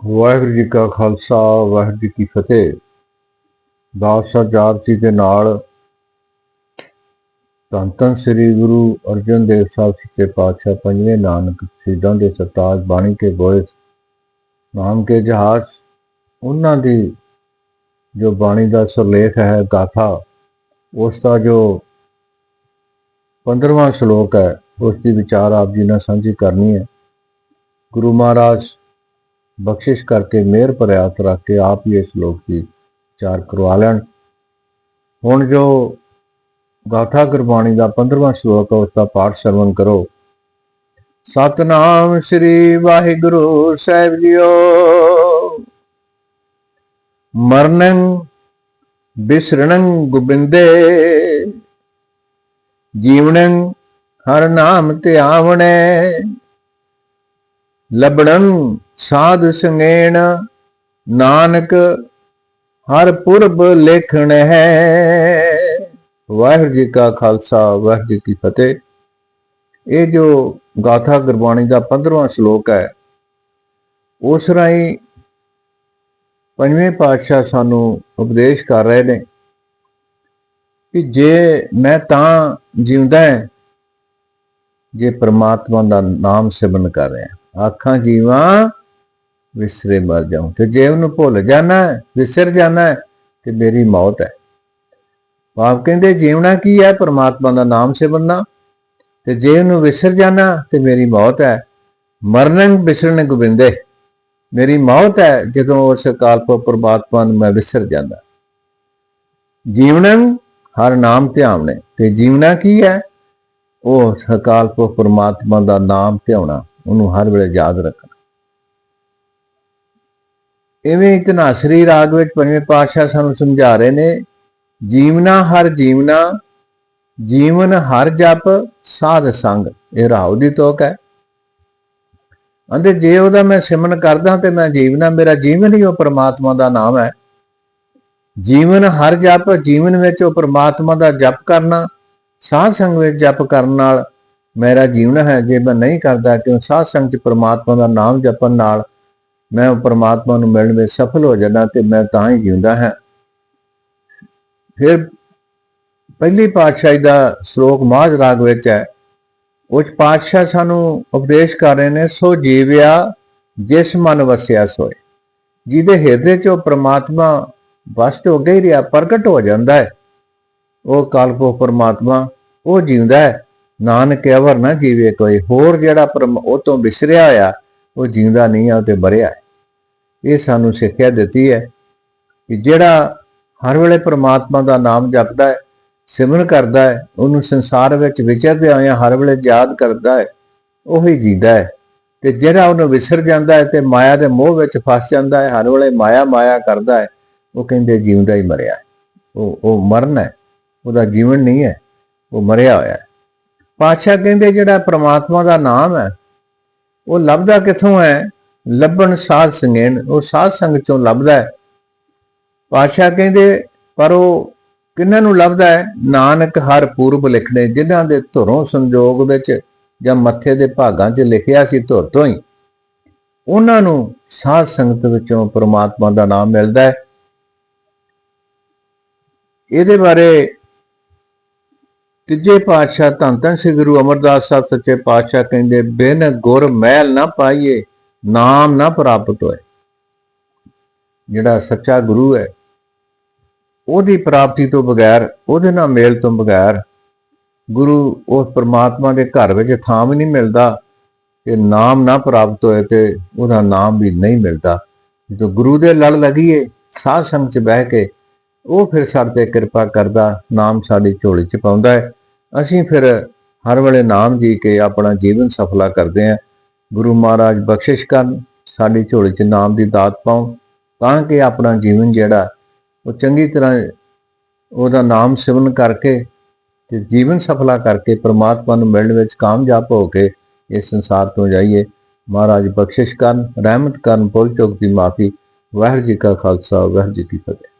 ਵਾਹਿਗੁਰੂ ਜੀ ਕਾ ਖਾਲਸਾ, ਵਾਹਿਗੁਰੂ ਜੀ ਕੀ ਫਤਿਹ। ਦਾਸ ਸਰਦਾਰ ਜੀ ਦੇ ਨਾਲ ਧੰਨ ਧੰਨ ਸ੍ਰੀ ਗੁਰੂ ਅਰਜਨ ਦੇਵ ਸਾਹਿਬ ਸੱਚੇ ਪਾਤਸ਼ਾਹ ਪੰਜਵੇਂ ਨਾਨਕ ਸਿੱਧਾਂ ਦੇ ਸਰਤਾਜ ਬਾਣੀ ਕੇ ਬੋਇਸ ਨਾਮ ਕੇ ਜਹਾਜ਼, ਉਹਨਾਂ ਦੀ ਜੋ ਬਾਣੀ ਦਾ ਸਰਲੇਖ ਹੈ, ਗਾਥਾ, ਉਸ ਦਾ ਜੋ 15ਵਾਂ ਸ਼ਲੋਕ ਹੈ, ਉਸ ਦੀ ਵਿਚਾਰ ਆਪ ਜੀ ਨਾਲ ਸਾਂਝੀ ਕਰਨੀ ਹੈ। ਗੁਰੂ ਮਹਾਰਾਜ ਬਖਸ਼ਿਸ਼ ਕਰਕੇ ਮਿਹਰ ਭਰਿਆ ਰੱਖ ਕੇ ਆਪ ਹੀ ਇਸ ਲੋਕ ਦੀ ਵਿਚਾਰ ਕਰਵਾ ਲੈਣ। ਹੁਣ ਜੋ ਗਾਥਾ ਗੁਰਬਾਣੀ ਦਾ 15ਵਾਂ ਸ਼ਲੋਕ ਹੈ ਉਸ ਦਾ ਪਾਠ ਸਰਵਣ ਕਰੋ। ਸਤਨਾਮ ਸ੍ਰੀ ਵਾਹਿਗੁਰੂ ਸਾਹਿਬ ਜੀਓ। ਮਰਨੰ ਬਿਸਰਣੰ ਗੋਬਿੰਦੇ। ਜੀਵਨੰ ਹਰ ਨਾਮ ਧਿਆਵਣੈ ਲਬੜੰ ਸਾਧ ਸੰਗੇਣ ਨਾਨਕ ਹਰ ਪੁਰਬ ਲੇਖਣ ਹੈ। ਵਾਹਿਗੁਰੂ ਜੀ ਕਾ ਖਾਲਸਾ, ਵਾਹਿਗੁਰੂ ਜੀ ਕੀ ਫਤਿਹ। ਇਹ ਜੋ ਗਾਥਾ ਗੁਰਬਾਣੀ ਦਾ 15ਵਾਂ ਸ਼ਲੋਕ ਹੈ, ਉਸ ਰਾਹੀਂ ਪੰਜਵੇਂ ਪਾਤਸ਼ਾਹ ਸਾਨੂੰ ਉਪਦੇਸ਼ ਕਰ ਰਹੇ ਨੇ ਕਿ ਜੇ ਮੈਂ ਤਾਂ ਜਿਉਂਦਾ ਹਾਂ, ਜੇ ਪ੍ਰਮਾਤਮਾ ਦਾ ਨਾਮ ਸਿਮਰਨ ਕਰ ਰਿਹਾ ਆਖਾਂ, ਜੀਵਾਂ ਵਿਸਰੇ ਮਰ ਜਾਉਂ। ਤੇ ਜੇ ਉਹਨੂੰ ਭੁੱਲ ਜਾਣਾ ਵਿਸਰ ਜਾਣਾ ਤੇ ਮੇਰੀ ਮੌਤ ਹੈ। ਆਪ ਕਹਿੰਦੇ ਜੀਵਣਾ ਕੀ ਹੈ? ਪਰਮਾਤਮਾ ਦਾ ਨਾਮ ਸਿਮਰਨਾ ਤੇ ਜੇ ਉਹਨੂੰ ਵਿਸਰ ਜਾਣਾ, ਤੇ ਮੇਰੀ ਮੌਤ ਹੈ। ਮਰਨੰ ਵਿਸਰਨ ਗੋਬਿੰਦੇ, ਮੇਰੀ ਮੌਤ ਹੈ। ਜਦੋਂ ਉਸ ਕਾਲਪੋ ਪਰਮਾਤਮਾ ਨੂੰ ਮੈਂ ਵਿਸਰ ਜਾਂਦਾ। ਜੀਵਨੰ ਹਰ ਨਾਮ ਧਿਆਵਣੇ ਤੇ ਜੀਵਨਾ ਕੀ ਹੈ? ਉਹ ਸਕਾਲ ਕੋ ਪ੍ਰਮਾਤਮਾ ਦਾ ਨਾਮ ਧਿਆਉਣਾ। ਉਹਨੂੰ ਹਰ ਵੇਲੇ ਯਾਦ ਰੱਖਣਾ। ਇਵੇਂ ਇੱਕ ਨਾਸਰੀ ਰਾਗ ਵਿੱਚ ਪੰਜਵੇਂ ਪਾਤਸ਼ਾਹ ਸਾਨੂੰ ਸਮਝਾ ਰਹੇ ਨੇ, ਜੀਵਨਾ ਹਰ ਜੀਵਨਾ, ਜੀਵਨ ਹਰ ਜਪ, ਸਾਧ ਸੰਗ। ਇਹ ਰਾਉ ਦੀ ਤੋਕ ਹੈ। ਅੰਦੇ ਜੇ ਉਹਦਾ ਮੈਂ ਸਿਮਰਨ ਕਰਦਾ ਤੇ ਮੈਂ ਜੀਵਨਾ, ਮੇਰਾ ਜੀਵਨ ਹੀ ਉਹ ਪ੍ਰਮਾਤਮਾ ਦਾ ਨਾਮ ਹੈ। ਜੀਵਨ ਹਰ ਜਪ, ਜੀਵਨ ਵਿੱਚ ਉਹ ਪ੍ਰਮਾਤਮਾ ਦਾ ਜਪ ਕਰਨਾ, ਸਾਧ ਸੰਗ ਵਿੱਚ ਜਪ ਕਰਨ ਨਾਲ ਮੇਰਾ ਜੀਵਨ ਹੈ। ਜੇ ਮੈਂ ਨਹੀਂ ਕਰਦਾ, ਕਿਉਂ ਸਾਧ ਸੰਗ ਚ ਪ੍ਰਮਾਤਮਾ ਦਾ ਨਾਮ ਜਪਣ ਨਾਲ ਮੈਂ ਪਰਮਾਤਮਾ ਨੂੰ ਮਿਲਣ ਵਿੱਚ ਸਫਲ ਹੋ ਜਾਣਾ ਤੇ ਮੈਂ ਤਾਂ ਹੀ ਜਿਉਂਦਾ ਹਾਂ। ਫਿਰ ਪਹਿਲੀ ਪਾਤਸ਼ਾਹੀ ਦਾ ਸ਼ਲੋਕ ਮਾਝ ਰਾਗ ਵਿੱਚ ਹੈ। ਉਸ ਪਾਤਸ਼ਾਹ ਸਾਨੂੰ ਉਪਦੇਸ਼ ਕਰ ਰਹੇ ਨੇ, ਸੋ ਜੀਵਿਆ ਜਿਸ ਮਨ ਵਸਿਆ ਸੋਏ। ਜਿਹਦੇ ਹਿਰਦੇ 'ਚ ਉਹ ਪ੍ਰਮਾਤਮਾ ਵਸਤ ਹੋ ਗਈ ਰਿਹਾ, ਪ੍ਰਗਟ ਹੋ ਜਾਂਦਾ ਹੈ। ਉਹ ਕਲਪੋ ਪਰਮਾਤਮਾ, ਉਹ ਜਿਉਂਦਾ ਹੈ। ਨਾਨਕ ਅਵਰ ਨਾ ਜੀਵੇ ਕੋਈ, ਹੋਰ ਜਿਹੜਾ ਪਰਮ- ਉਹ ਤੋਂ ਵਿਸਰਿਆ ਹੋਇਆ ਉਹ ਜਿਉਂਦਾ ਨਹੀਂ ਆ, ਉਹ ਤੇ ਮਰਿਆ ਹੈ। ਇਹ ਸਾਨੂੰ ਸਿੱਖਿਆ ਦਿੱਤੀ ਹੈ ਕਿ ਜਿਹੜਾ ਹਰ ਵੇਲੇ ਪ੍ਰਮਾਤਮਾ ਦਾ ਨਾਮ ਜਪਦਾ ਹੈ, ਸਿਮਰਨ ਕਰਦਾ ਹੈ, ਉਹਨੂੰ ਸੰਸਾਰ ਵਿੱਚ ਵਿਚਰਦੇ ਆਇਆ ਹਰ ਵੇਲੇ ਯਾਦ ਕਰਦਾ ਹੈ, ਉਹੀ ਜੀਦਾ ਹੈ। ਤੇ ਜਿਹੜਾ ਉਹਨੂੰ ਵਿਸਰ ਜਾਂਦਾ ਹੈ ਤੇ ਮਾਇਆ ਦੇ ਮੋਹ ਵਿੱਚ ਫਸ ਜਾਂਦਾ ਹੈ, ਹਰ ਵੇਲੇ ਮਾਇਆ ਮਾਇਆ ਕਰਦਾ ਹੈ, ਉਹ ਕਹਿੰਦੇ ਜਿਉਂਦਾ ਹੀ ਮਰਿਆ ਹੈ। ਉਹ ਉਹ ਮਰਨ ਹੈ, ਉਹਦਾ ਜੀਵਨ ਨਹੀਂ ਹੈ, ਉਹ ਮਰਿਆ ਹੋਇਆ ਹੈ। ਪਾਤਸ਼ਾਹ ਕਹਿੰਦੇ ਜਿਹੜਾ ਪ੍ਰਮਾਤਮਾ ਦਾ ਨਾਮ ਹੈ ਉਹ ਲੱਭਦਾ ਕਿੱਥੋਂ ਹੈ? ਲੱਭਣ ਸਾਧ ਸੰਗੇਨ, ਉਹ ਸਾਧ ਸੰਗ ਚੋਂ ਲੱਭਦਾ ਹੈ। ਪਾਤਸ਼ਾਹ ਕਹਿੰਦੇ, ਪਰ ਉਹ ਕਿੰਨਾਂ ਨੂੰ ਲੱਭਦਾ ਹੈ? ਨਾਨਕ ਹਰ ਪੂਰਬ ਲਿਖਣੇ, ਜਿਨ੍ਹਾਂ ਦੇ ਧੁਰੋਂ ਸੰਜੋਗ ਵਿੱਚ ਜਾਂ ਮੱਥੇ ਦੇ ਭਾਗਾਂ 'ਚ ਲਿਖਿਆ ਸੀ ਧੁਰ ਤੋਂ ਹੀ। ਉਹਨਾਂ ਨੂੰ ਸਾਧ ਸੰਗਤ ਵਿੱਚੋਂ ਪ੍ਰਮਾਤਮਾ ਦਾ ਨਾਮ ਮਿਲਦਾ ਹੈ। ਇਹਦੇ ਬਾਰੇ ਤੀਜੇ ਪਾਤਸ਼ਾਹ ਧੰਨ ਧੰਨ ਸ੍ਰੀ ਗੁਰੂ ਅਮਰਦਾਸ ਸਾਹਿਬ ਸੱਚੇ ਪਾਤਸ਼ਾਹ ਕਹਿੰਦੇ, ਬਿਨ ਗੁਰ ਮਹਿਲ ਨਾ ਪਾਈਏ, ਨਾਮ ਨਾ ਪ੍ਰਾਪਤ ਹੋਏ। ਜਿਹੜਾ ਸੱਚਾ ਗੁਰੂ ਹੈ, ਉਹਦੀ ਪ੍ਰਾਪਤੀ ਤੋਂ ਬਗੈਰ, ਉਹਦੇ ਨਾਲ ਮੇਲ ਤੋਂ ਬਗੈਰ, ਗੁਰੂ ਉਸ ਪਰਮਾਤਮਾ ਦੇ ਘਰ ਵਿੱਚ ਥਾਂ ਵੀ ਨਹੀਂ ਮਿਲਦਾ ਕਿ ਨਾਮ ਨਾ ਪ੍ਰਾਪਤ ਹੋਏ ਤੇ ਉਹਦਾ ਨਾਮ ਵੀ ਨਹੀਂ ਮਿਲਦਾ। ਜਦੋਂ ਗੁਰੂ ਦੇ ਲੜ ਲੱਗੀਏ, ਸਾਧ ਸੰਗ ਚ ਬਹਿ ਕੇ, ਉਹ ਫਿਰ ਸਾਡੇ ਤੇ ਕਿਰਪਾ ਕਰਦਾ, ਨਾਮ ਸਾਡੀ ਝੋਲੀ ਚ ਪਾਉਂਦਾ ਹੈ। ਅਸੀਂ ਫਿਰ ਹਰ ਵੇਲੇ ਨਾਮ ਜੀ ਕੇ ਆਪਣਾ ਜੀਵਨ ਸਫਲਾ ਕਰਦੇ ਹਾਂ। ਗੁਰੂ ਮਹਾਰਾਜ ਬਖਸ਼ਿਸ਼ ਕਰਨ, ਸਾਡੀ ਝੋਲੀ ਚ ਨਾਮ ਦੀ ਦਾਤ ਪਾਉ ਤਾਂ ਕਿ ਆਪਣਾ ਜੀਵਨ ਜਿਹੜਾ, ਉਹ ਚੰਗੀ ਤਰ੍ਹਾਂ ਉਹਦਾ ਨਾਮ ਸਿਮਰਨ ਕਰਕੇ ਤੇ ਜੀਵਨ ਸਫਲਾ ਕਰਕੇ ਪ੍ਰਮਾਤਮਾ ਨੂੰ ਮਿਲਣ ਵਿੱਚ ਕਾਮਯਾਬ ਹੋ ਕੇ ਇਸ ਸੰਸਾਰ ਤੋਂ ਜਾਈਏ। ਮਹਾਰਾਜ ਬਖਸ਼ਿਸ਼ ਕਰਨ, ਰਹਿਮਤ ਕਰਨ ਭੁੱਲ ਚੁੱਕ ਦੀ ਮਾਫੀ। ਵਾਹਿਗੁਰੂ ਜੀ ਕਾ ਖਾਲਸਾ, ਵਾਹਿਗੁਰੂ ਜੀ ਕੀ ਫਤਿਹ।